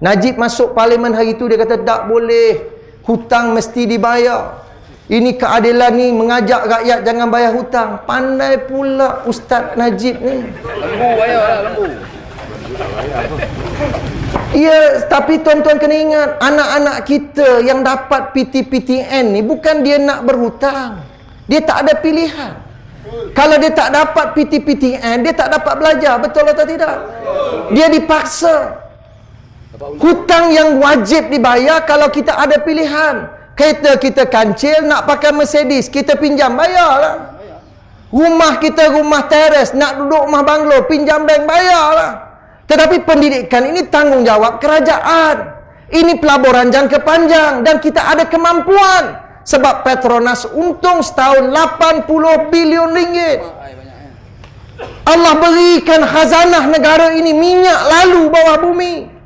Najib masuk parlimen hari tu dia kata tak boleh. Hutang mesti dibayar. Ini keadilan ni mengajak rakyat jangan bayar hutang. Pandai pula Ustaz Najib ni. Lembu bayar lah lembu. Ya, tapi tuan-tuan kena ingat, anak-anak kita yang dapat PTPTN ni bukan dia nak berhutang. Dia tak ada pilihan. Kalau dia tak dapat PTPTN, dia tak dapat belajar. Betul atau tidak? Dia dipaksa. Hutang yang wajib dibayar kalau kita ada pilihan. Kereta kita kancil, nak pakai Mercedes, kita pinjam, bayarlah. Rumah kita rumah teres, nak duduk rumah banglo, pinjam bank, bayarlah. Tetapi pendidikan ini tanggungjawab kerajaan. Ini pelaburan jangka panjang dan kita ada kemampuan. Sebab Petronas untung setahun 80 bilion ringgit. Allah berikan khazanah negara ini minyak lalu bawah bumi.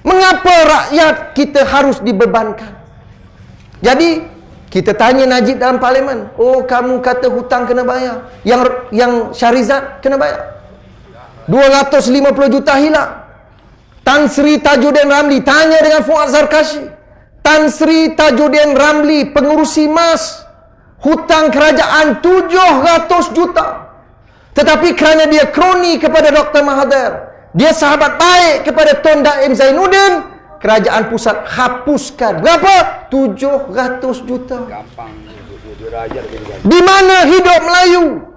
Mengapa rakyat kita harus dibebankan? Jadi kita tanya Najib dalam parlimen, "Oh, kamu kata hutang kena bayar. Yang yang Syarizat kena bayar." 250 juta hilang. Tan Sri Tajuddin Ramli tanya dengan Fuad Zarkashi. Tan Sri Tajuddin Ramli pengurusi mas hutang kerajaan 700 juta. Tetapi kerana dia kroni kepada Dr. Mahathir, dia sahabat baik kepada Tun Daim Zainuddin, kerajaan pusat hapuskan. Berapa? 700 juta. Gampang. Di mana hidup Melayu?